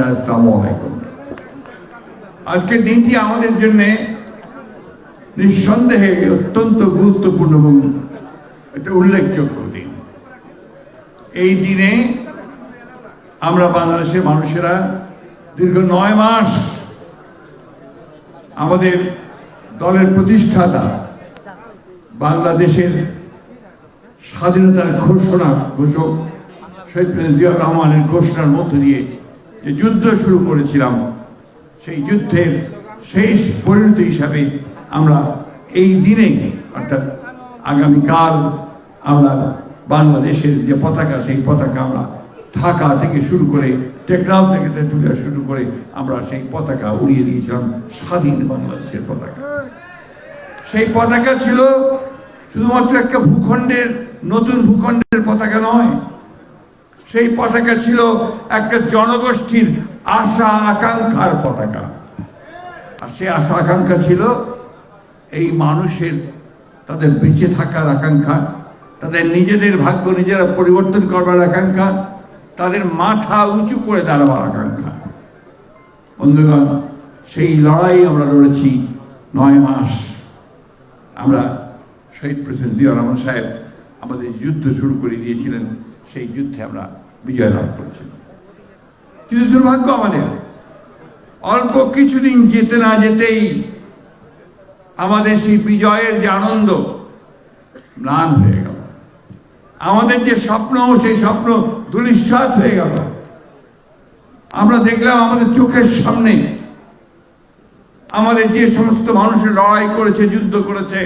ভাইরা আসসালামু আলাইকুম আজকের দিনটি আমাদের জন্য নিঃসন্দেহে অত্যন্ত গুরুত্বপূর্ণ এবং একটা উল্লেখযোগ্য দিন। এই দিনে আমরা বাংলাদেশের মানুষেরা দীর্ঘ নয় মাস আমাদের দলের প্রতিষ্ঠাতা বাংলাদেশের স্বাধীনতার ঘোষণা ঘোষক শহীদ জিয়াউর রহমানের ঘোষণার মধ্য দিয়ে যে যুদ্ধ শুরু করেছিলাম, সেই যুদ্ধের শেষ পরিণতি হিসাবে আমরা এই দিনে, অর্থাৎ আগামীকাল আমরা বাংলাদেশের যে পতাকা, সেই পতাকা আমরা ঢাকা থেকে শুরু করে টেকনাফ থেকে তেঁতুলিয়া শুরু করে আমরা সেই পতাকা উড়িয়ে দিয়েছিলাম, স্বাধীন বাংলাদেশের পতাকা। সেই পতাকা ছিল শুধুমাত্র একটা ভূখণ্ডের, নতুন ভূখণ্ডের পতাকা নয় সেই পতাকা ছিল একটা জনগোষ্ঠীর আশা আকাঙ্ক্ষার পতাকা। আর সেই আশা আকাঙ্ক্ষা ছিল এই মানুষের, তাদের বেঁচে থাকার আকাঙ্ক্ষা, তাদের নিজেদের ভাগ্য নিজেরা পরিবর্তন করবার আকাঙ্ক্ষা, তাদের মাথা উঁচু করে দাঁড়াবার আকাঙ্ক্ষা। বন্ধুগণ, সেই লড়াই আমরা লড়েছি নয় মাস। আমরা শহীদ প্রেসিডেন্ট জিয়া রহমান সাহেব আমাদের যুদ্ধ শুরু করে দিয়েছিলেন, সেই যুদ্ধে আমরা বিজয় লাভ করেছিলাম কিন্তু দুর্ভাগ্য আমাদের, অল্প কিছুদিন যেতে না যেতেই আমাদের সেই বিজয়ের যে আনন্দ ম্লান হয়ে গেল। আমাদের যে স্বপ্ন, সেই স্বপ্ন দুলিশ্বাস হয়ে গেল। আমরা দেখলাম আমাদের চোখের সামনে আমাদের যে সমস্ত মানুষের লড়াই করেছে, যুদ্ধ করেছে,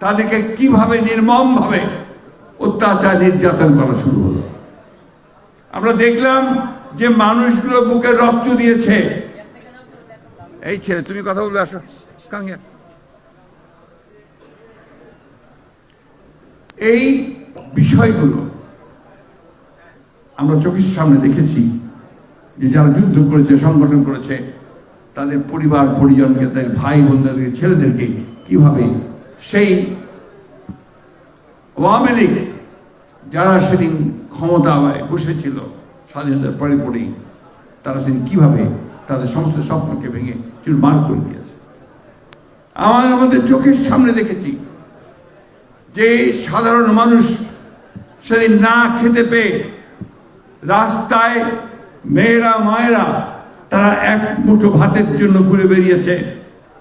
তাদেরকে কীভাবে নির্মম ভাবে অত্যাচার নির্যাতন করা শুরু হলো। আমরা দেখলাম যে মানুষগুলো বুকে রক্ত দিয়েছে। এই ছেলে, তুমি কথা বলবে, আসো। কাঙ্গিয়া এই বিষয়গুলো আমরা চোখের সামনে দেখেছি যে যারা যুদ্ধ করেছে, সংগঠন করেছে, তাদের পরিবার, পরিজনকে, তাদের ভাই বোনদেরকে, ছেলেদেরকে কীভাবে সেই আওয়ামী লীগ যারা সেদিন ক্ষমতায় বসেছিল, স্বাধীনতার পরে পরেই, তারা সেদিন কীভাবে তাদের সমস্ত স্বপ্নকে ভেঙে চুরমার করে দিয়েছে? আমার আমাদের চোখের সামনে দেখেছি যে সাধারণ মানুষ সেদিন না খেতে পেয়ে রাস্তায় মেয়েরা, মায়েরা, তারা এক মুঠো ভাতের জন্য ঘুরে বেরিয়েছে,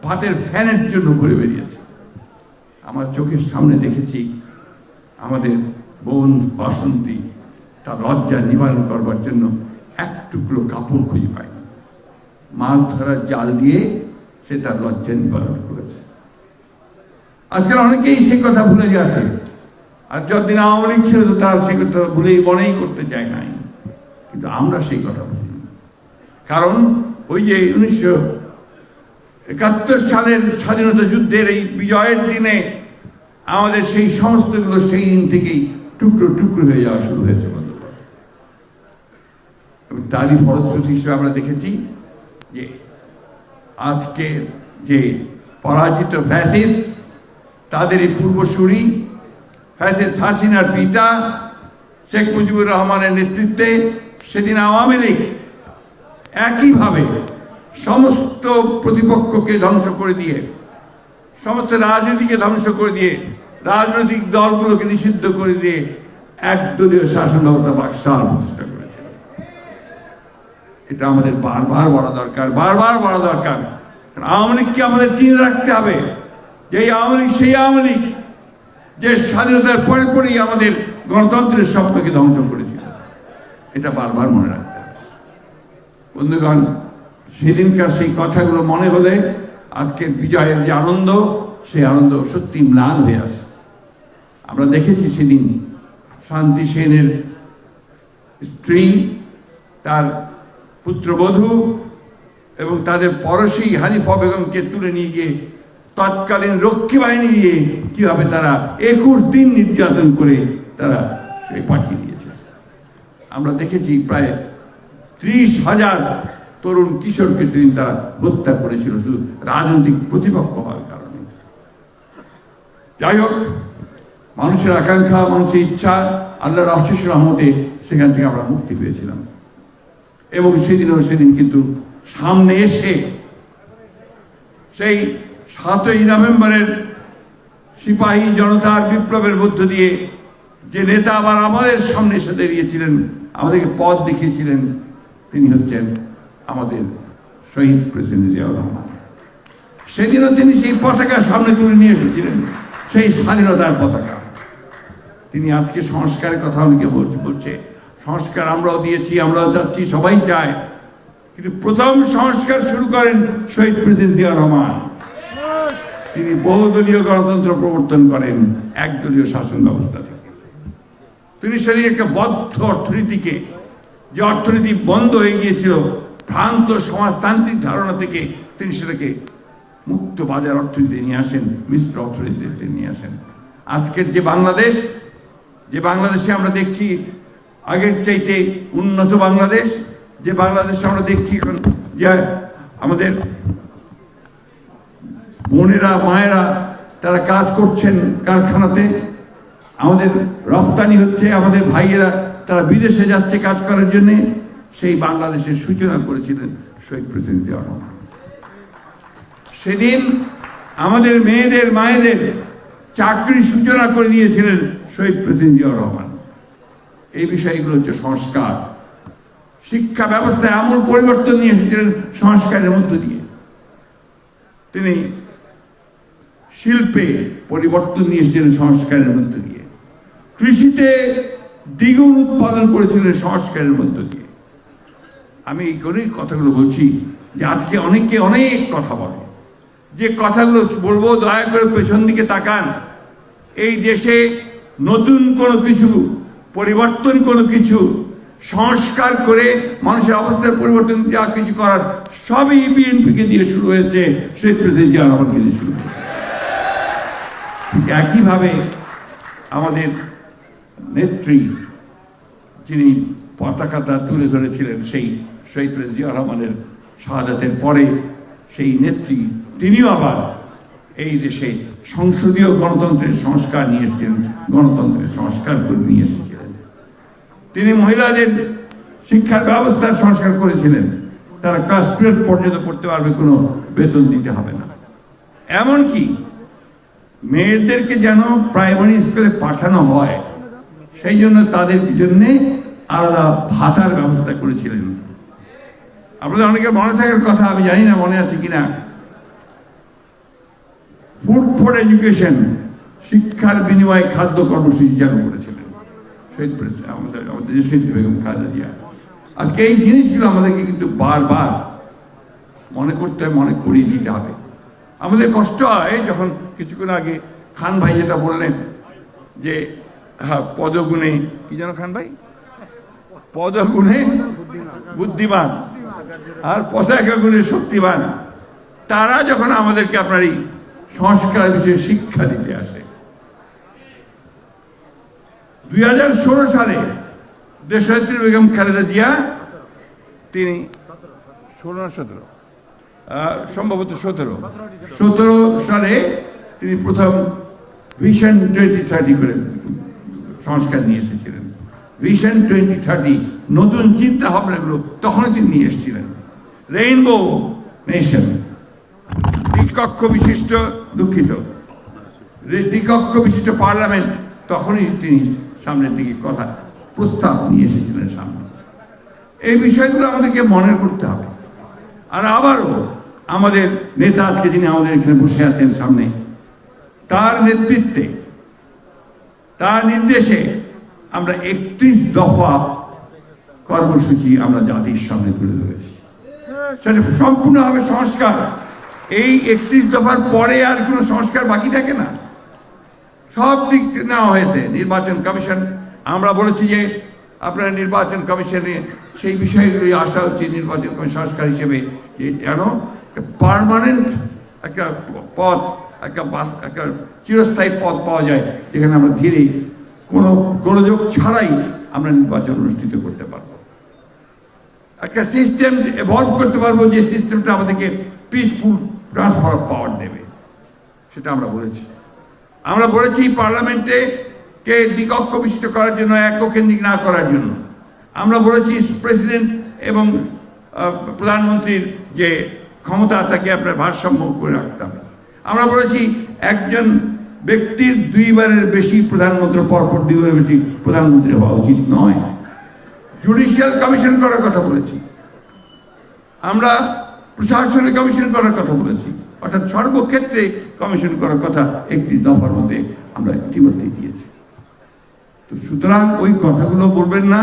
ভাতের ফ্যানের জন্য ঘুরে বেরিয়েছে। আমার চোখের সামনে দেখেছি আমাদের বোন বাসন্তী, তার লজ্জা নিবারণ করবার জন্য এক টুকরো কাপড় খুঁজে পায়নি মাছ ধরার জাল দিয়ে সে তার লজ্জা নিবারণ করেছে। আজকাল অনেকেই সেই কথা ভুলে যাচ্ছে আর যতদিন আওয়ামী লীগ ছিল তো তারা সেই কথা ভুলেই মনেই করতে চায় নাই। কিন্তু আমরা সেই কথা বলি কারণ ওই যে উনিশশো একাত্তর সালের স্বাধীনতা যুদ্ধের এই বিজয়ের দিনে আমাদের সেই সমস্তগুলো সেই দিন থেকেই টুকরো টুকরো হয়ে যাওয়া শুরু হয়েছে এবং তারই ফলশ্রুতি হিসেবে আমরা দেখেছি যে আজকে যে পরাজিত ফ্যাসিস্ট, তাদের এই পূর্বসূরি, ফ্যাসিস্ট হাসিনার পিতা শেখ মুজিবুর রহমানের নেতৃত্বে সেদিন আওয়ামী লীগ একইভাবে সমস্ত প্রতিপক্ষকে ধ্বংস করে দিয়ে, সমস্ত রাজনীতিকে ধ্বংস করে দিয়ে রাজনৈতিক দলগুলোকে নিষিদ্ধ করে দিয়ে একদলীয় শাসন ব্যবস্থা বাকশাল প্রতিষ্ঠা করেছিল। এটা আমাদের বারবার বলা দরকার, বারবার বলা দরকার। আওয়ামী লীগকে আমাদের চিনে রাখতে হবে। যে আওয়ামী লীগ, সেই আওয়ামী লীগ যে স্বাধীনতার পরে পরেই আমাদের গণতন্ত্রের স্বপ্নকে ধ্বংস করেছিল। এটা বারবার মনে রাখতে হবে। বন্ধুগণ, সেদিনকার সেই কথাগুলো মনে হলে আজকের বিজয়ের যে আনন্দ, সেই আনন্দ সত্যি ম্লান হয়ে আসে। আমরা দেখেছি সেদিন শান্তি সেনের স্ত্রী, তার পুত্রবধূ এবং তাদের পরশী হানিফা বেগমকে তুলে নিয়ে গিয়ে তৎকালীন রক্ষী বাহিনী দিয়ে কীভাবে তারা একুশ দিন নির্যাতন করে তারা পাঠিয়ে দিয়েছে। আমরা দেখেছি প্রায় ত্রিশ হাজার তরুণ কিশোরকে সেদিন তারা হত্যা করেছিল, শুধু রাজনৈতিক প্রতিপক্ষ হওয়ার কারণে। যাই হোক মানুষের আকাঙ্ক্ষা, মানুষের ইচ্ছা, আল্লাহর অশেষ রহমতে সেখান থেকে আমরা মুক্তি পেয়েছিলাম। এবং সেদিনও সেদিন কিন্তু সামনে এসে সেই সাতই নভেম্বরের সিপাহী জনতার বিপ্লবের মধ্য দিয়ে যে নেতা আবার আমাদের সামনে এসে দাঁড়িয়েছিলেন, আমাদেরকে পথ দেখিয়েছিলেন, তিনি হচ্ছেন আমাদের শহীদ প্রেসিডেন্ট জিয়াউর রহমান। সেদিনও তিনি সেই পতাকা সামনে তুলে নিয়ে এসেছিলেন, সেই স্বাধীনতার পতাকা। তিনি আজকে সংস্কারের কথা অনেকে বলছে। সংস্কার আমরাও দিয়েছি, আমরাও যাচ্ছি, সবাই চায়। কিন্তু প্রথম সংস্কার শুরু করেন শহীদ প্রেসিডেন্ট জিয়া রহমান। তিনি বহুদলীয় গণতন্ত্র প্রবর্তন করেন, একদলীয় শাসন ব্যবস্থা থেকে। তিনি সেদিন একটা বদ্ধ অর্থনীতিকে, যে অর্থনীতি বন্ধ হয়ে গিয়েছিল, ভ্রান্ত সমাজতান্ত্রিক ধারণা থেকে তিনি সেটাকে মুক্ত বাজার অর্থনীতি নিয়ে আসেন, মিশ্র অর্থনীতিতে নিয়ে আসেন। আজকের যে বাংলাদেশ যে বাংলাদেশে আমরা দেখছি আগের চাইতে উন্নত বাংলাদেশ, যে বাংলাদেশে আমরা দেখছি এখন যে আমাদের বোনেরা, মায়েরা, তারা কাজ করছেন কারখানাতে। আমাদের রপ্তানি হচ্ছে, আমাদের ভাইয়েরা তারা বিদেশে যাচ্ছে কাজ করার জন্য। সেই বাংলাদেশের সূচনা করেছিলেন শহীদ জিয়াউর রহমান সেদিন আমাদের মেয়েদের, মায়েদের চাকরি সূচনা করে দিয়েছিলেন শহীদ প্রেসিডেন্ট জিয়াউর রহমান। এই বিষয়গুলো হচ্ছে সংস্কার। শিক্ষা ব্যবস্থায় আমূল পরিবর্তন নিয়ে এসেছিলেন সংস্কারের মধ্য দিয়ে। তিনি শিল্পে পরিবর্তন নিয়ে এসেছিলেন সংস্কারের মধ্য দিয়ে। কৃষিতে দ্বিগুণ উৎপাদন করেছিলেন সংস্কারের মধ্য দিয়ে। আমি এই করেই কথাগুলো বলছি যে আজকে অনেকে অনেক কথা বলে। যে কথাগুলো বলব দয়া করে পেছন দিকে তাকান। এই দেশে নতুন কোনো কিছু, পরিবর্তন কোনো কিছু, সংস্কার করে মানুষের অবস্থার পরিবর্তন যা কিছু করার, সবই বিএনপিকে দিয়ে শুরু হয়েছে শেখ প্রেসিডেন্ট জিয়া রহমানকে দিয়ে শুরু হয়েছে। একইভাবে আমাদের নেত্রী, যিনি পতাকাটা তুলে ধরেছিলেন, সেই শহীদ প্রেসিডেন্ট জিয়া রহমানের শাহাদাতের পরে সেই নেত্রী, তিনিও আবার এই দেশে সংসদীয় গণতন্ত্রের সংস্কার নিয়ে এসেছিলেন, গণতন্ত্রের সংস্কার করে নিয়ে এসেছিলেন। তিনি মহিলাদের শিক্ষার ব্যবস্থার সংস্কার করেছিলেন। তারা ক্লাস টুয়েলভ পর্যন্ত পড়তে পারবে, কোনো বেতন দিতে হবে না। এমনকি মেয়েদেরকে যেন প্রাইমারি স্কুলে পাঠানো হয়, সেই জন্য তাদের জন্য আলাদা ভাতার ব্যবস্থা করেছিলেন। আপনাদের অনেকের মনে থাকার কথা, আমি জানি না, মনে আছে কিনা। ফুড ফর এডুকেশন শিক্ষার বিনিময়ে খাদ্য কর্মসূচি চালু করেছিলেন। শহীদ প্রেসিডেন্ট আমাদের আমাদের শহীদ বেগম খালেদা জিয়া। আজকে এই জিনিসগুলো আমাদেরকে কিন্তু বারবার মনে করতে হয়, মনে করিয়ে দিতে হবে। আমাদের কষ্ট হয় যখন কিছুক্ষণ আগে খান ভাই যেটা বললেন যে হ্যাঁ পদগুণে, কি যেন খান ভাই? পদগুণে বুদ্ধিমান। আর পতাকা গুণে শক্তিবান তারা যখন আমাদেরকে আপনার এই সংস্কার বিষয়ে শিক্ষা দিতে আসে। দুই হাজার ষোলো সালে দেশনেত্রী বেগম খালেদা জিয়া, তিনি ষোলো না সতেরো? সম্ভবত সতেরো। সতেরো সালে তিনি প্রথম ভিশন টোয়েন্টি থার্টি করে সংস্কার নিয়ে এসেছিলেন। ভিশন টোয়েন্টি থার্টি, নতুন চিন্তা ভাবনাগুলো তখনই তিনি নিয়ে এসেছিলেন। Rainbow nation. দ্বিকক্ষ বিশিষ্ট দুঃখিত। দ্বিকক্ষ বিশিষ্ট পার্লামেন্ট, তখনই তিনি সামনের দিকে কথা, প্রস্তাব নিয়ে এসেছিলেন সামনে। এই বিষয়গুলো আমাদেরকে মনে করতে হবে। আর আবারও আমাদের নেতা আজকে যিনি আমাদের এখানে বসে আছেন সামনে, তার নেতৃত্বে, তার নির্দেশে আমরা একত্রিশ দফা কর্মসূচি আমরা জাতির সামনে তুলে ধরেছি। সেটা সম্পূর্ণভাবে সংস্কার। এই একত্রিশ দফার পরে আর কোনো সংস্কার বাকি থাকে না। সব দিক নেওয়া হয়েছে, নির্বাচন কমিশন। আমরা বলেছি যে আপনারা নির্বাচন কমিশনে সেই বিষয়গুলি আসা হচ্ছে নির্বাচন কমিশন সংস্কার হিসেবে যেন পারমানেন্ট একটা পথ, একটা বাস একটা চিরস্থায়ী পথ পাওয়া যায়, যেখানে আমরা ধীরে কোনো গোলযোগ ছাড়াই আমরা নির্বাচন অনুষ্ঠিত করতে পারব। একটা সিস্টেম এভলভ করতে পারব যে সিস্টেমটা আমাদেরকে পিসফুল ট্রান্সফার অফ পাওয়ার দেবে। সেটা আমরা বলেছি। আমরা বলেছি পার্লামেন্টে কে দ্বিকক্ষ বিশিষ্ট করার জন্য, এককেন্দ্রিক না করার জন্য। আমরা বলেছি প্রেসিডেন্ট এবং প্রধানমন্ত্রীর যে ক্ষমতা, তাকে আপনার ভারসাম্য করে রাখতে হবে। আমরা বলেছি একজন ব্যক্তির দুইবারের বেশি প্রধানমন্ত্রী, পরপর দুইবারের বেশি প্রধানমন্ত্রী হওয়া উচিত নয়। জুডিশিয়াল কমিশন করার কথা বলেছি। আমরা প্রশাসনিক কমিশন করার কথা বলেছি। অর্থাৎ সর্বক্ষেত্রে কমিশন করার কথা একটি দফার মধ্যে আমরা ইতিমধ্যেই দিয়েছি। তো সুতরাং ওই কথাগুলো বলবেন না।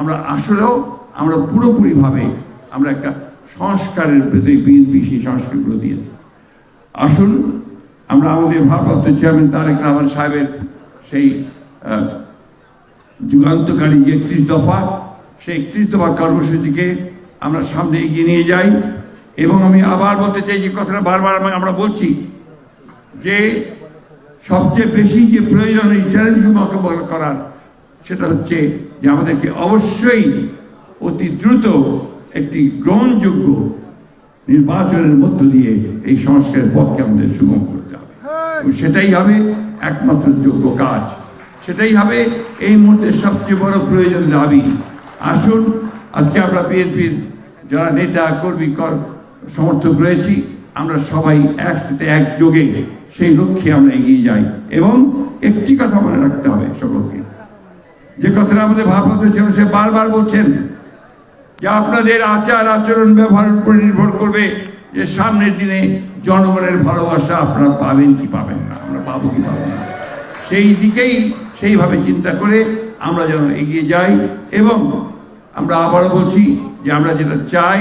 আমরা আসলেও আমরা পুরোপুরিভাবে আমরা একটা সংস্কারের প্রতি বিএনপি সেই সংস্কারগুলো দিয়েছি। আসুন, আমরা আমাদের ভারপ্রাপ্ত চেয়ারম্যান তারেক রহমান সাহেবের সেই যুগান্তকারী একত্রিশ দফা, সেই একত্রিশ দফা কর্মসূচিকে আমরা সামনে এগিয়ে নিয়ে যাই। এবং আমি আবার বলতে চাই যে কথাটা বারবার আমি- আমরা বলছি যে সবচেয়ে বেশি যে প্রয়োজন এই চ্যালেঞ্জকে মোকাবেলা করার সেটা হচ্ছে যে আমাদেরকে অবশ্যই অতি দ্রুত একটি গ্রহণযোগ্য নির্বাচনের মধ্য দিয়ে এই সংস্কারের পথকে আমাদের সুগম করতে হবে। এবং সেটাই হবে একমাত্র যোগ্য কাজ। সেটাই হবে এই মুহূর্তে সবচেয়ে বড় প্রয়োজন দাবি। আসুন আজকে আমরা বিএনপির যারা নেতা কর্মী কর- সমর্থক রয়েছি। আমরা সবাই একসাথে একযোগে সেই লক্ষ্যে আমরা এগিয়ে যাই এবং একটি কথা মনে রাখতে হবে সকলকে। যে কথাটা আমাদের ভারপ্রাপ্ত চেয়ারম্যান সে বারবার বলছেন যে আপনাদের আচার, আচরণ ব্যবহারের উপর নির্ভর করবে যে সামনের দিনে জনগণের ভালোবাসা আপনারা পাবেন কি পাবেন না, আমরা পাবো কি পাবো না। সেই দিকেই সেইভাবে চিন্তা করে আমরা যেন এগিয়ে যাই এবং আমরা আবারও বলছি যে আমরা যেটা চাই